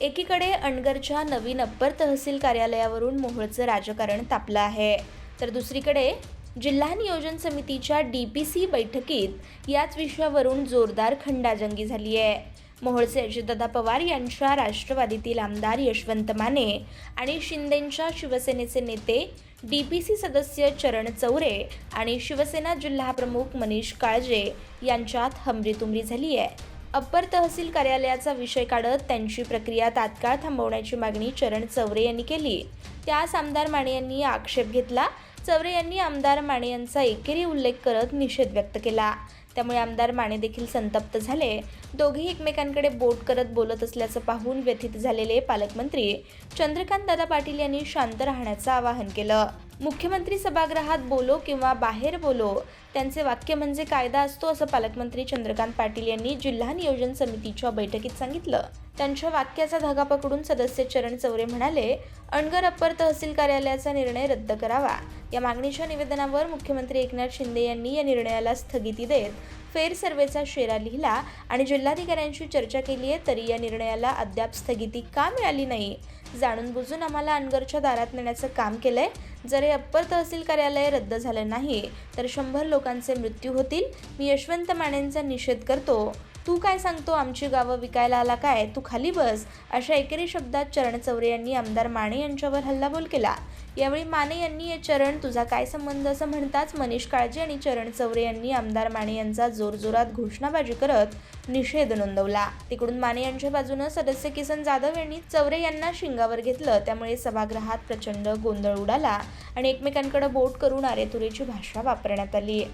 एकीकडे अणगरच्या नवीन अप्पर तहसील कार्यालयावरून मोहोळचं राजकारण तापलं आहे. तर दुसरीकडे जिल्हा नियोजन समितीच्या डी पी सी बैठकीत याच विषयावरून जोरदार खंडाजंगी झाली आहे. मोहोळचे अजितदादा पवार यांच्या राष्ट्रवादीतील आमदार यशवंत माने आणि शिंदेंच्या शिवसेनेचे नेते डी पी सी सदस्य चरण चौरे आणि शिवसेना जिल्हा प्रमुख मनीष काळजे यांच्यात हमरीतुमरी झाली आहे. अप्पर तहसील कार्यालयाचा विषय काढत त्यांची प्रक्रिया तात्काळ थांबवण्याची मागणी चरण चौरे यांनी केली. त्यास आमदार माने यांनी आक्षेप घेतला. चौरे यांनी आमदार माने यांचा एकेरी उल्लेख करत निषेध व्यक्त केला. त्यामुळे आमदार माने देखील संतप्त झाले. दोघेही एकमेकांकडे बोट करत बोलत असल्याचं पाहून व्यथित झालेले पालकमंत्री चंद्रकांत दादा पाटील यांनी शांत राहण्याचं आवाहन केलं. मुख्यमंत्री सभागृहात बोलो किंवा बाहेर बोलो त्यांचे वाक्य म्हणजे कायदा असतो असं पालकमंत्री चंद्रकांत पाटील यांनी जिल्हा नियोजन समितीच्या बैठकीत सांगितलं. त्यांच्या वाक्याचा धागा पकडून सदस्य चरण चौरे म्हणाले अणगर अप्पर तहसील कार्यालयाचा निर्णय रद्द करावा या मागणीच्या निवेदनावर मुख्यमंत्री एकनाथ शिंदे यांनी या निर्णयाला स्थगिती देत फेरसर्वेचा शेरा लिहिला आणि जिल्हाधिकाऱ्यांशी चर्चा केली आहे तरी या निर्णयाला अद्याप स्थगिती का मिळाली नाही. जाणून बुजून आम्हाला अनगरच्या दारात नेण्याचं काम केलं आहे जर हे अप्पर तहसील कार्यालय रद्द झालं नाही तर शंभर लोकांचे मृत्यू होतील. मी यशवंत मानेंचा निषेध करतो. तू काय सांगतो? आमची गावं विकायला आला काय? तू खाली बस. अशा एकेरी शब्दात चरण चौरे यांनी आमदार माने यांच्यावर हल्लाबोल केला. यावेळी माने यांनी हे चरण तुझा काय संबंध? असं म्हणताच मनीष काळजे आणि चरण चौरे यांनी आमदार माने यांचा जोरजोरात घोषणाबाजी करत निषेध नोंदवला. तिकडून माने यांच्या बाजूनं सदस्य किसन जाधव यांनी चौरे यांना शिंगावर घेतलं. त्यामुळे सभागृहात प्रचंड गोंधळ उडाला आणि एकमेकांकडे बोट करून आरेतुरेची भाषा वापरण्यात आली.